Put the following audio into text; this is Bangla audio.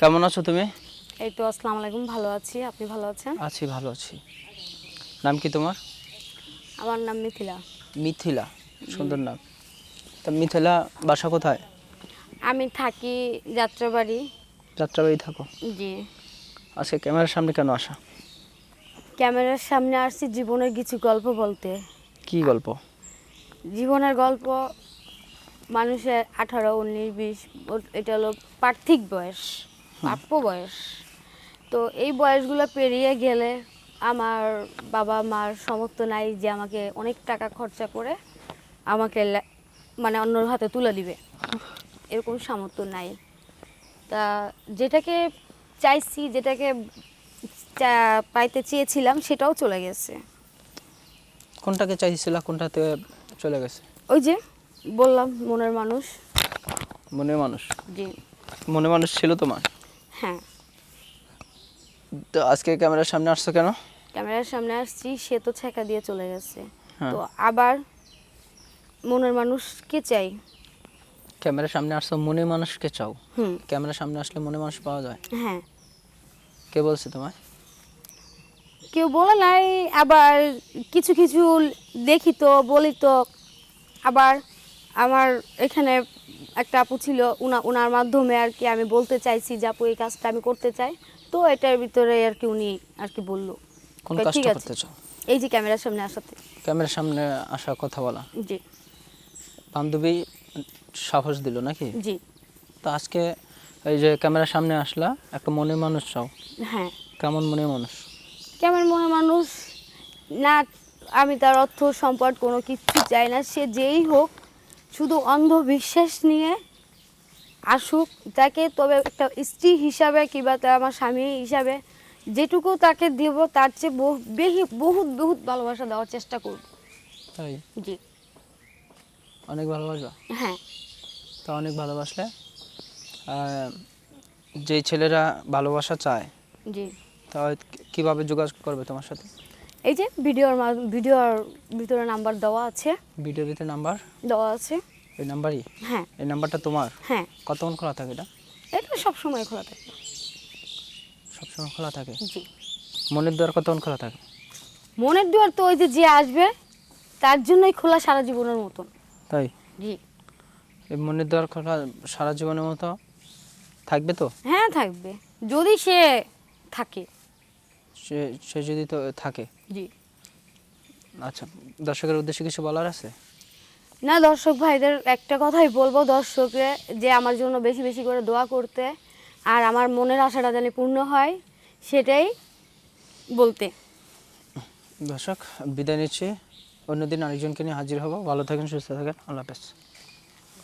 কেমন আছো তুমি? এই তো আসসালামু আলাইকুম ভালো আছি। আপনি ভালো আছেন? আছি ভালো আছি। নাম কি তোমার? আমার নাম মিথিলা। মিথিলা সুন্দর নাম। তা মিথিলা বাসা কোথায়? আমি থাকি যাত্রাবাড়ি। যাত্রাবাড়ি থাকো? জি। আজকে ক্যামেরার সামনে কেন আসা? ক্যামেরার সামনে আসছি জীবনের কিছু গল্প বলতে। কি গল্প? জীবনের গল্প মানুষের আঠারো উনিশ বিশ এটা হলো পার্থিক বয়স। প্রাপ্য বয়স। তো এই বয়সগুলো পেরিয়ে গেলে আমার বাবা মার সমর্থ নাই যে আমাকে অনেক টাকা খরচা করে আমাকে মানে অন্যর হাতে তুলে দিবে। এরকম সামর্থ্য নাই। তা যেটাকে চাইছি যেটাকে পাইতে চেয়েছিলাম সেটাও চলে গেছে। কোনটাকে চাইছিল কোনটাতে চলে গেছে? ওই যে বললাম মনের মানুষ। মনে মানুষ? জি। মনে মানুষ ছিল তোমার? হ্যাঁ। তো আজকে ক্যামেরার সামনে আসছো কেন? ক্যামেরার সামনে আসছি সে তো ছেঁকা দিয়ে চলে গেছে। হ্যাঁ। তো আবার মনের মানুষকে চাই। ক্যামেরার সামনে আসছো মনে মানুষকে চাও? হুম। ক্যামেরার সামনে আসলে মনে মানুষ পাওয়া যায়? হ্যাঁ। কে বলছে তোমায়? কেউ বলে নাই আবার কিছু কিছু দেখি তো বলি তো আবার আমার এখানে একটা আপু ছিল উনা ওনার মাধ্যমে আর কি আমি বলতে চাইছি যে আপু এই কাজটা আমি করতে চাই। তো এটার ভিতরে আর কি উনি আর কি বলল। কোন ঠিক কাজটা আছে। করতে চাও? এই যে ক্যামেরার সামনে আসাতে। ক্যামেরার সামনে আসা কথা বলা। জি। বান্ধবী সাহস দিল নাকি? জি। তো আজকে এই যে ক্যামেরার সামনে আসলা একটা মনে মানুষ চাও। হ্যাঁ। কেমন মনে মানুষ? কেমন মনে মানুষ? না আমি তার অর্থ সম্পদ কোনো কিছু চাই না। সে যেই হোক শুধু অন্ধবিশ্বাস নিয়ে আসুক তাকে তবে একটা স্ত্রী হিসাবে কিংবা তার আমার স্বামী হিসাবে যেটুকু তাকে দেব তার চেয়ে বহু বেহি বহুত বহুত ভালোবাসা দেওয়ার চেষ্টা করব। তাই? জি। অনেক ভালোবাসবা? হ্যাঁ। তা অনেক ভালোবাসলে যেই ছেলেরা ভালোবাসা চায় জি। তা কীভাবে যোগাযোগ করবে তোমার সাথে? এই যে ভিডিওর ভিডিওর ভিতরে নাম্বার দেওয়া আছে। ভিডিওর ভিতরে নাম্বার? দেওয়া আছে। এই নাম্বারই? হ্যাঁ। এই নাম্বারটা তোমার? হ্যাঁ। কতক্ষণ খোলা থাকে এটা? এটা সব সময় খোলা থাকে। সব সময় খোলা থাকে? জি। মনের দুয়ার কতক্ষণ খোলা থাকে? মনের দুয়ার তো ওই যে যে আসবে তার জন্যই খোলা সারা জীবনের মতন। তাই? জি। এই মনের দুয়ার খোলা সারা জীবনের মতো? থাকবে তো? হ্যাঁ থাকবে। যদি সে থাকে। সে সে যদি তো থাকে। জি। আচ্ছা দর্শকের উদ্দেশ্যে কিছু বলার আছে? না দর্শক ভাইদের একটা কথাই বলব দর্শককে যে আমার জন্য বেশি বেশি করে দোয়া করতে আর আমার মনের আশাটা যেন পূর্ণ হয় সেটাই বলতে। দর্শক বিদায় নিচ্ছি। অন্যদিন আরেকজনকে নিয়ে হাজির হব। ভালো থাকেন সুস্থ থাকেন। আল্লাহ হাফেজ।